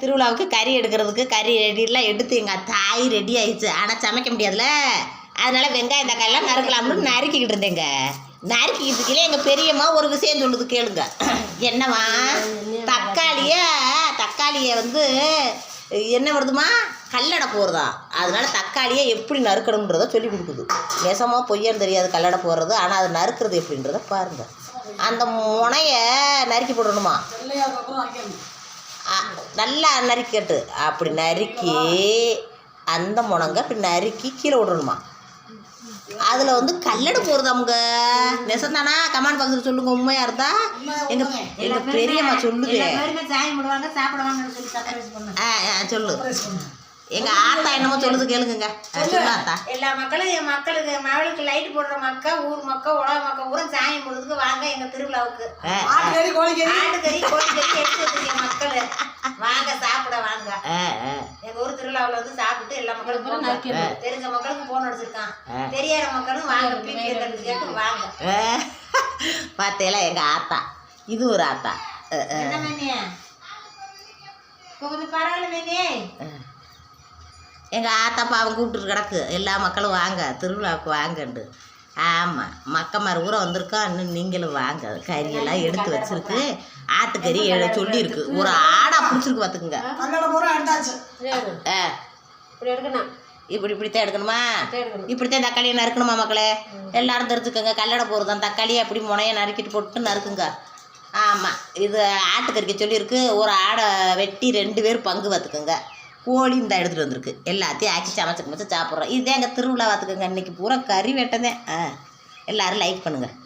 திருவிழாவுக்கு கறி எடுக்கிறதுக்கு கறி ரெடிலாம் எடுத்து எங்கள் தாய் ரெடி ஆயிடுச்சு. ஆனால் சமைக்க முடியாதுல்ல. அதனால் வெங்காயம் தக்காளிலாம் நறுக்கலாம்னு நறுக்கிக்கிட்டு இருந்தேங்க. நறுக்கிக்கிட்டு இருக்கீங்களே எங்கள் பெரியம்மா ஒரு விஷயம் சொல்லுது கேளுங்க. என்னவா தக்காளியை தக்காளியை வந்து என்ன வருதுமா கல்லடை போடுறதா. அதனால தக்காளியை எப்படி நறுக்கணுன்றத சொல்லி கொடுக்குது. நெசமாக பொய்யன்னு தெரியாது கல்லடை போடுறது. ஆனால் அது நறுக்கிறது எப்படின்றத பாருங்கள் அந்த முனைய நறுக்கி போடணுமா? நல்லா நறுக்கிட்டு. அப்படி நறுக்கி அந்த முனங்க இப்படி நறுக்கி கீழே விடணுமா? அதில் வந்து கல்லடை போடுறதாமுங்க நெசந்தானா கமாண்ட் பாக்ஸில் சொல்லுங்க உண்மையாக இருந்தா? எங்கள் எங்கள் பெரியம்மா சொல்லுது. ஆ சொல்லு. எங்கள் ஆத்தா என்னமோ சொல்லுது கேளுங்க எல்லா மக்களும் என் மக்களுக்கு மகளுக்கு லைட் போடுற மக்கா ஊர் மக்கா உலக மக்கா ஊரா சாயம் போடுறதுக்கு வாங்க எங்க திருவிழாவுக்கு. ஆட்டுக்கறி கோழிக்கறி. கோழிக்கறி எடுத்து வச்சிருக்க மக்கள். வாங்க சாப்பிட வாங்க. எங்க ஊர் திருவிழாவுல வந்து சாப்பிட்டு எல்லா மக்களுக்கும். தெரிஞ்ச மக்களுக்கு போன் அடிச்சிருக்கான். தெரியாத மக்களும் வாங்க கேட்டு வாங்க. பார்த்தேல எங்கள் ஆத்தா. இது ஒரு ஆத்தா. என்ன கொஞ்சம் பரவாயில்ல மேனியே. எங்கள் ஆத்தா பாவம் கூப்பிட்டு கிடக்கு. எல்லா மக்களும் வாங்க திருவிழாவுக்கு வாங்கண்டு. ஆமாம் மக்கமார் ஊரை வந்திருக்கோம் இன்னும் நீங்களும் வாங்க. கறியெல்லாம் எடுத்து வச்சிருக்கு. ஆட்டுக்கறி சொல்லியிருக்கு. ஒரு ஆடா பிடிச்சிருக்கு பார்த்துக்குங்க ஆ. இப்படி இப்படித்தான் எடுக்கணுமா? எடுக்கணும். இப்படித்தான் தக்காளியை நறுக்கணுமா மக்களே? எல்லாரும் தெரிஞ்சுக்கோங்க. கல்லடை போகிறது தான் தக்காளியை அப்படி முனையை நறுக்கிட்டு போட்டு நறுக்குங்க. ஆமாம் இது ஆட்டுக்கறிக்கு சொல்லியிருக்கு. ஒரு ஆடை வெட்டி ரெண்டு பேர் பங்கு பார்த்துக்குங்க கோழி இந்த எடுத்துகிட்டு வந்திருக்கு. எல்லாத்தையும் ஆக்கி சமைச்சு சமைச்சு சாப்பிட்றோம். இதே எங்கள் திருவிழா பார்த்துக்கோங்க. இன்னைக்கு பூரா கறி வெட்டதேன் ஆ எல்லோரும் லைக் பண்ணுங்கள்